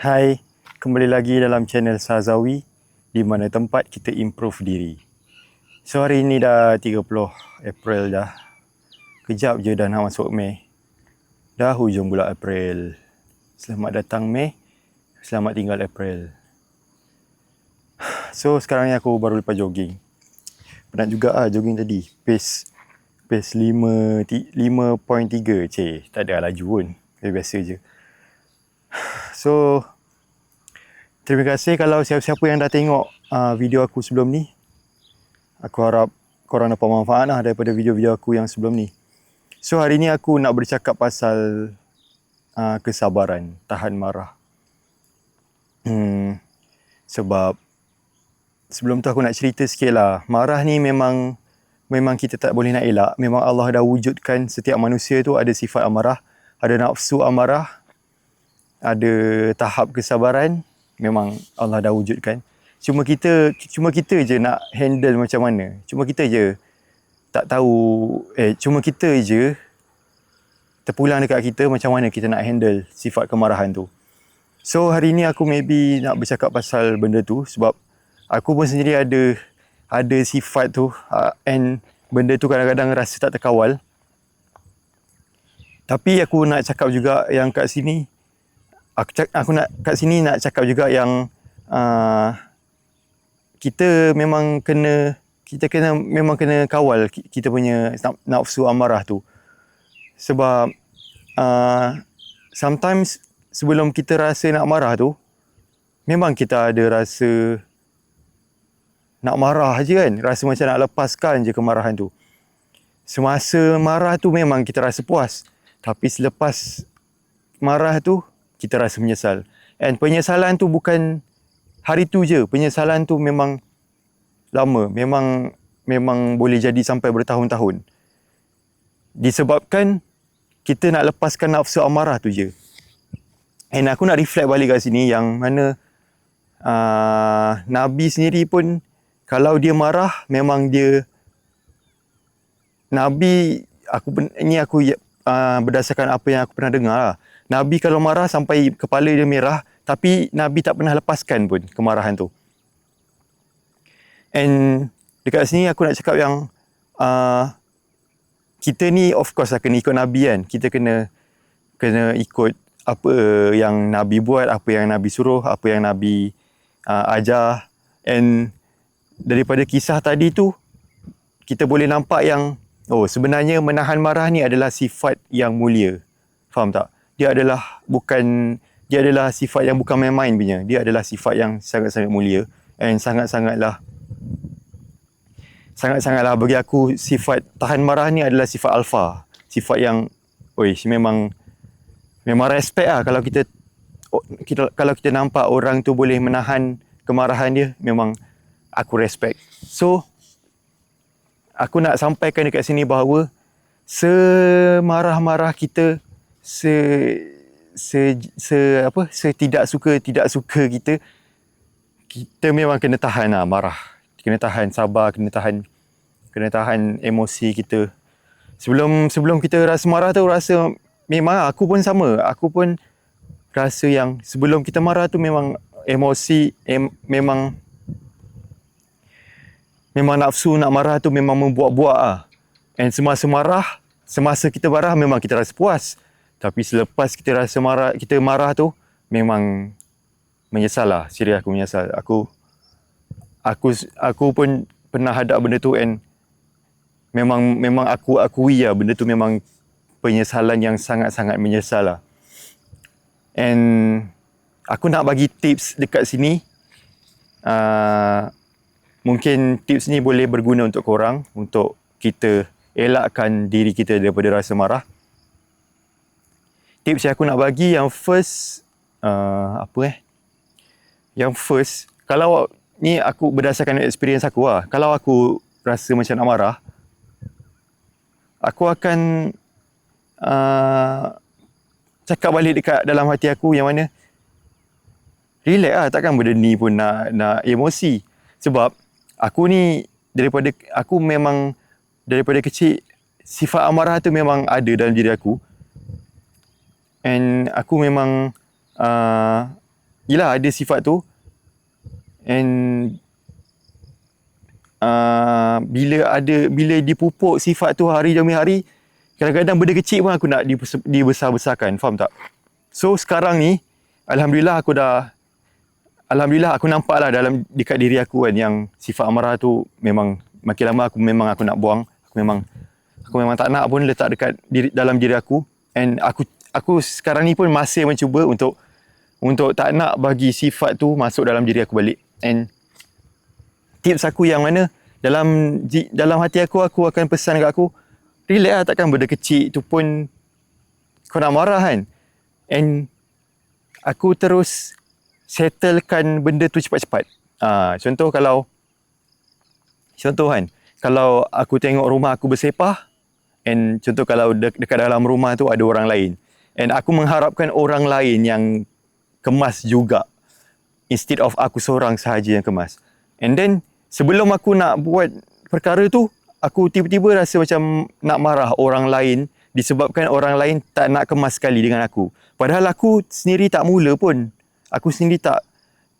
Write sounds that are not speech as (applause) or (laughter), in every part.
Hai, kembali lagi dalam channel Sazawi di mana tempat kita improve diri. So hari ini dah 30 April dah. Kejap je dah nak masuk Mei. Dah hujung bulan April. Selamat datang Mei. Selamat tinggal April. (sighs) So sekarang ni aku baru lepas jogging. Penat juga ah jogging tadi. Pace pace 5 5.3 ceh. Tak ada laju pun. Biasa je. So terima kasih kalau siapa-siapa yang dah tengok uh, video aku sebelum ni. Aku harap korang dapat manfaat lah daripada video-video aku yang sebelum ni. So hari ni aku nak bercakap pasal uh, kesabaran, tahan marah. Hmm, sebab sebelum tu aku nak cerita sikit lah. Marah ni memang memang kita tak boleh nak elak. Memang Allah dah wujudkan setiap manusia tu ada sifat amarah. Ada nafsu amarah, ada tahap kesabaran memang Allah dah wujudkan. Cuma kita cuma kita je nak handle macam mana. Cuma kita je tak tahu eh cuma kita je terpulang dekat kita macam mana kita nak handle sifat kemarahan tu. So hari ni aku maybe nak bercakap pasal benda tu sebab aku pun sendiri ada ada sifat tu uh, and benda tu kadang-kadang rasa tak terkawal. Tapi aku nak cakap juga yang kat sini aku cak, aku nak kat sini nak cakap juga yang uh, kita memang kena kita kena memang kena kawal kita punya nafsu amarah tu. Sebab uh, sometimes sebelum kita rasa nak marah tu memang kita ada rasa nak marah je kan. Rasa macam nak lepaskan je kemarahan tu. Semasa marah tu memang kita rasa puas. Tapi selepas marah tu kita rasa menyesal. And penyesalan tu bukan hari tu je. Penyesalan tu memang lama. Memang memang boleh jadi sampai bertahun-tahun. Disebabkan kita nak lepaskan nafsu amarah tu je. And aku nak reflect balik kat sini yang mana uh, Nabi sendiri pun kalau dia marah memang dia Nabi aku ini aku uh, berdasarkan apa yang aku pernah dengar lah. Nabi kalau marah sampai kepala dia merah tapi Nabi tak pernah lepaskan pun kemarahan tu. And dekat sini aku nak cakap yang uh, kita ni of course lah kena ikut Nabi kan. Kita kena kena ikut apa yang Nabi buat, apa yang Nabi suruh, apa yang Nabi uh, ajar. And daripada kisah tadi tu kita boleh nampak yang oh sebenarnya menahan marah ni adalah sifat yang mulia. Faham tak? Dia adalah bukan dia adalah sifat yang bukan main-main punya. Dia adalah sifat yang sangat-sangat mulia and sangat-sangatlah sangat-sangatlah bagi aku sifat tahan marah ni adalah sifat alfa. Sifat yang oi memang memang respect lah kalau kita kita kalau kita nampak orang tu boleh menahan kemarahan dia memang aku respect. So aku nak sampaikan dekat sini bahawa semarah-marah kita se se se apa se tidak suka tidak suka kita kita memang kena tahan lah marah. Kena tahan sabar kena tahan kena tahan emosi kita. Sebelum sebelum kita rasa marah tu rasa memang aku pun sama. Aku pun rasa yang sebelum kita marah tu memang emosi em, memang memang nafsu nak marah tu memang membuat-buat ah and semasa marah semasa kita marah memang kita rasa puas tapi selepas kita rasa marah, kita marah tu memang menyesal lah. Serius aku menyesal. Aku aku aku pun pernah hadap benda tu and memang memang aku akui lah benda tu memang penyesalan yang sangat-sangat menyesal lah. And aku nak bagi tips dekat sini. Uh, mungkin tips ni boleh berguna untuk korang untuk kita elakkan diri kita daripada rasa marah tips yang aku nak bagi yang first uh, apa eh? Yang first kalau ni aku berdasarkan experience aku lah. Kalau aku rasa macam nak marah aku akan uh, cakap balik dekat dalam hati aku yang mana relax lah. Takkan benda ni pun nak, nak emosi. Sebab aku ni daripada aku memang daripada kecil sifat amarah tu memang ada dalam diri aku and aku memang uh, yelah ada sifat tu. And uh, bila ada bila dipupuk sifat tu hari demi hari kadang-kadang benda kecil pun aku nak dibesar-besarkan. Faham tak? So sekarang ni alhamdulillah aku dah alhamdulillah aku nampak lah dalam dekat diri aku kan yang sifat amarah tu memang makin lama aku memang aku nak buang. Aku memang aku memang tak nak pun letak dekat diri, dalam diri aku. And aku aku sekarang ni pun masih mencuba untuk untuk tak nak bagi sifat tu masuk dalam diri aku balik. And tips aku yang mana dalam dalam hati aku aku akan pesan dekat aku relax lah takkan benda kecil tu pun kau nak marah kan? And aku terus settlekan benda tu cepat-cepat. Uh, contoh kalau contoh kan kalau aku tengok rumah aku bersepah and contoh kalau de- dekat dalam rumah tu ada orang lain and aku mengharapkan orang lain yang kemas juga instead of aku seorang sahaja yang kemas. And then sebelum aku nak buat perkara tu aku tiba-tiba rasa macam nak marah orang lain disebabkan orang lain tak nak kemas sekali dengan aku. Padahal aku sendiri tak mula pun. Aku sendiri tak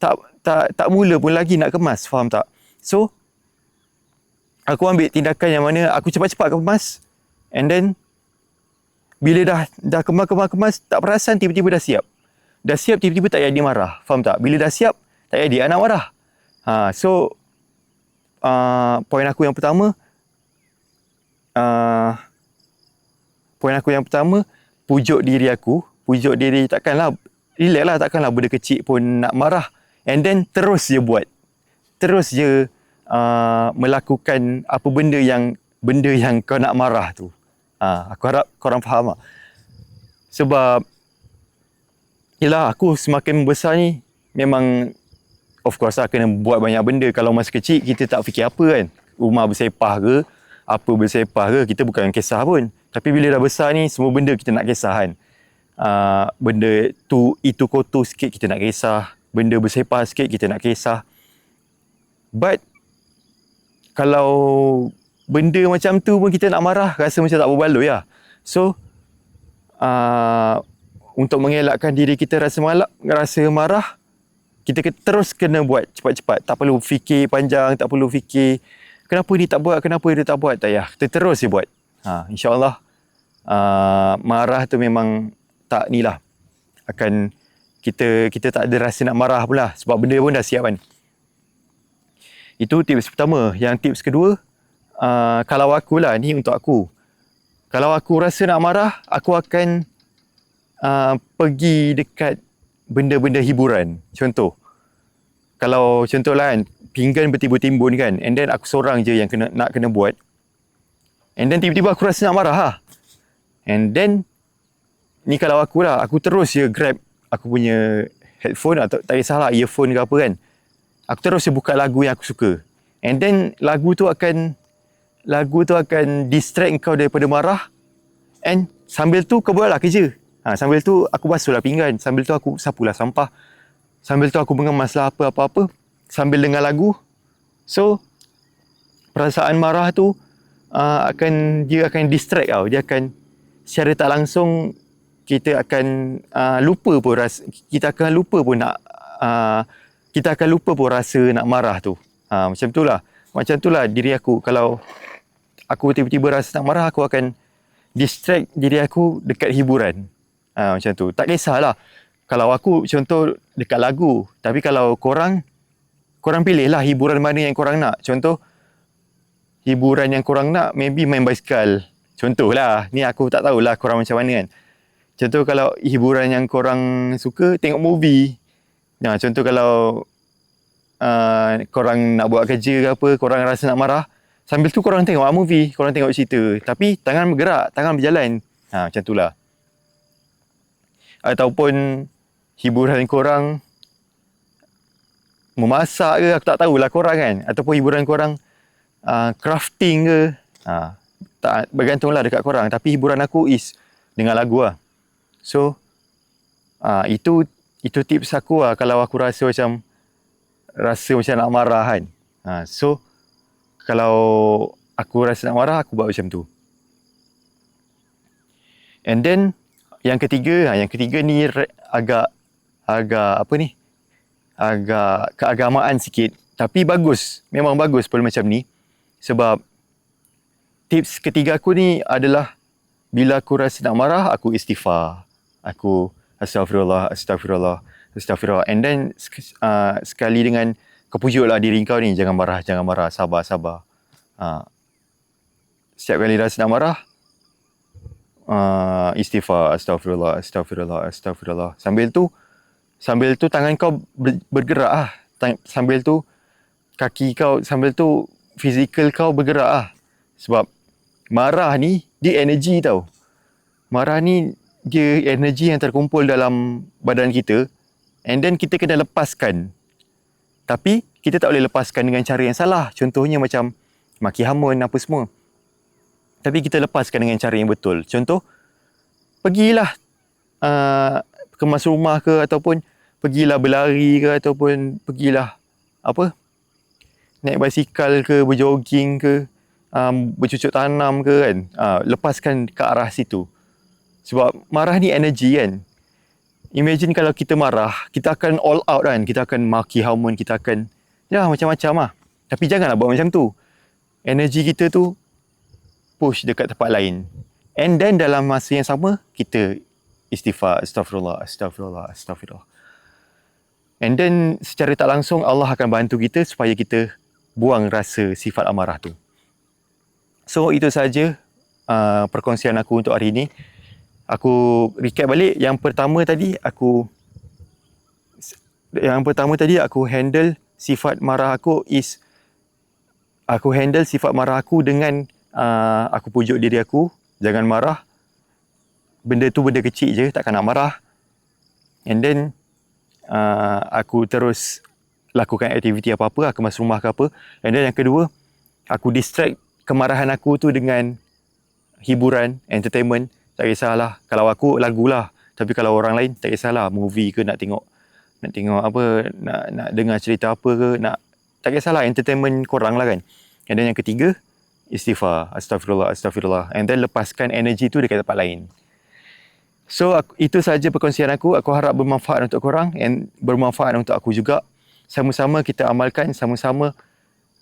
tak tak tak mula pun lagi nak kemas faham tak? So aku ambil tindakan yang mana aku cepat-cepat kemas and then bila dah dah kemas-kemas tak perasan tiba-tiba dah siap. Dah siap tiba-tiba tak jadi marah. Faham tak? Bila dah siap tak jadi anak marah. Ha so uh, poin aku yang pertama uh, poin aku yang pertama pujuk diri aku. Pujuk diri takkanlah relax lah takkanlah benda kecil pun nak marah. And then terus je buat. Terus je uh, melakukan apa benda yang benda yang kau nak marah tu uh, aku harap korang faham lah sebab Yelah aku semakin besar ni memang of course lah kena buat banyak benda. Kalau masa kecil kita tak fikir apa kan. Rumah bersepah ke, apa bersepah ke, kita bukan kisah pun. Tapi bila dah besar ni, semua benda kita nak kisah kan. Uh, benda tu, itu kotor sikit kita nak kisah. Benda bersepah sikit kita nak kisah. But, kalau benda macam tu pun kita nak marah, rasa macam tak berbaloi lah. So, uh, untuk mengelakkan diri kita rasa malak, rasa marah, kita terus kena buat cepat-cepat. Tak perlu fikir panjang, tak perlu fikir kenapa dia tak buat, kenapa dia tak buat. Tak payah. Kita terus dia buat. Ha, InsyaAllah uh, marah tu memang tak ni lah. Akan kita kita tak ada rasa nak marah pula sebab benda pun dah siap kan. Itu tips pertama. Yang tips kedua, uh, kalau aku lah, ni untuk aku. Kalau aku rasa nak marah, aku akan uh, pergi dekat benda-benda hiburan. Contoh, kalau contoh lah kan, pinggan bertimbun-timbun kan, and then aku seorang je yang kena, nak kena buat. And then tiba-tiba aku rasa nak marah ha. And then, ni kalau aku lah, aku terus je grab aku punya headphone atau tak kisahlah earphone ke apa kan. Aku terus je buka lagu yang aku suka. And then lagu tu akan lagu tu akan distract kau daripada marah. And sambil tu kau buatlah kerja. Ha, sambil tu aku basuhlah pinggan. Sambil tu aku sapulah sampah. Sambil tu aku mengemaslah apa-apa-apa. Sambil dengar lagu. So, perasaan marah tu uh, akan dia akan distract tau. Dia akan secara tak langsung kita akan uh, lupa pun rasa kita akan lupa pun nak uh, kita akan lupa pun rasa nak marah tu. Ha, macam tu lah. Macam tu lah diri aku. Kalau aku tiba-tiba rasa nak marah, aku akan distract diri aku dekat hiburan. Ha, macam tu. Tak kisahlah. Kalau aku contoh dekat lagu. Tapi kalau korang, korang pilih lah hiburan mana yang korang nak. Contoh, hiburan yang korang nak maybe main basikal. Contohlah. Ni aku tak tahulah korang macam mana kan. Contoh kalau hiburan yang korang suka, tengok movie. Nah, contoh kalau uh, korang nak buat kerja ke apa, korang rasa nak marah. Sambil tu korang tengok movie, korang tengok cerita. Tapi tangan bergerak, tangan berjalan. Ha, macam tu lah ataupun hiburan korang memasak ke aku tak tahulah korang kan ataupun hiburan korang uh, crafting ke uh, tak bergantunglah dekat korang tapi hiburan aku is dengar lagu lah so uh, itu itu tips aku lah kalau aku rasa macam rasa macam nak marah kan. Uh, so kalau aku rasa nak marah aku buat macam tu. And then yang ketiga, ha, yang ketiga ni agak agak apa ni? agak keagamaan sikit. Tapi bagus. Memang bagus pun macam ni. Sebab tips ketiga aku ni adalah bila aku rasa nak marah aku istighfar. Aku astagfirullah astagfirullah astagfirullah and then uh, sekali dengan kepujuklah diri kau ni jangan marah jangan marah sabar sabar. Uh, setiap kali rasa nak marah uh, istighfar astagfirullah astagfirullah astagfirullah sambil tu sambil tu tangan kau bergerak ah. Sambil tu kaki kau sambil tu fizikal kau bergerak ah. Sebab marah ni dia energi tau. Marah ni dia energi yang terkumpul dalam badan kita and then kita kena lepaskan. Tapi kita tak boleh lepaskan dengan cara yang salah. Contohnya macam maki hamun apa semua. Tapi kita lepaskan dengan cara yang betul. Contoh pergilah uh, kemas rumah ke ataupun pergilah berlari ke ataupun pergilah apa naik basikal ke berjoging ke um, bercucuk tanam ke kan. Uh, lepaskan ke arah situ. Sebab marah ni energi kan imagine kalau kita marah kita akan all out kan kita akan maki hamun kita akan ya macam-macam lah tapi janganlah buat macam tu energi kita tu push dekat tempat lain And then dalam masa yang sama, kita istighfar, astagfirullah, astagfirullah, astagfirullah. And then secara tak langsung Allah akan bantu kita supaya kita buang rasa sifat amarah tu. So itu saja uh, perkongsian aku untuk hari ini. Aku recap balik. Yang pertama tadi aku yang pertama tadi aku handle sifat marah aku is aku handle sifat marah aku dengan uh, aku pujuk diri aku. Jangan marah. Benda tu benda kecil je takkan nak marah. And then uh, aku terus lakukan aktiviti apa-apa aku masuk rumah ke apa. And then yang kedua aku distract kemarahan aku tu dengan hiburan entertainment tak kisahlah kalau aku lagu lah tapi kalau orang lain tak kisahlah movie ke nak tengok nak tengok apa nak nak dengar cerita apa ke nak tak kisahlah entertainment korang lah kan and then yang ketiga istighfar, astagfirullah, astagfirullah. And then lepaskan energi tu dekat tempat lain. So aku, itu saja perkongsian aku. Aku harap bermanfaat untuk korang and bermanfaat untuk aku juga. Sama-sama kita amalkan, sama-sama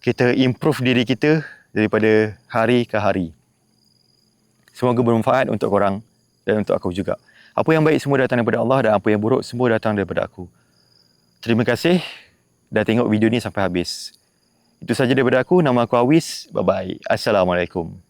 kita improve diri kita daripada hari ke hari. Semoga bermanfaat untuk korang dan untuk aku juga. Apa yang baik semua datang daripada Allah dan apa yang buruk semua datang daripada aku. Terima kasih dah tengok video ni sampai habis. Itu saja daripada aku. Nama aku Awis. Bye-bye. Assalamualaikum.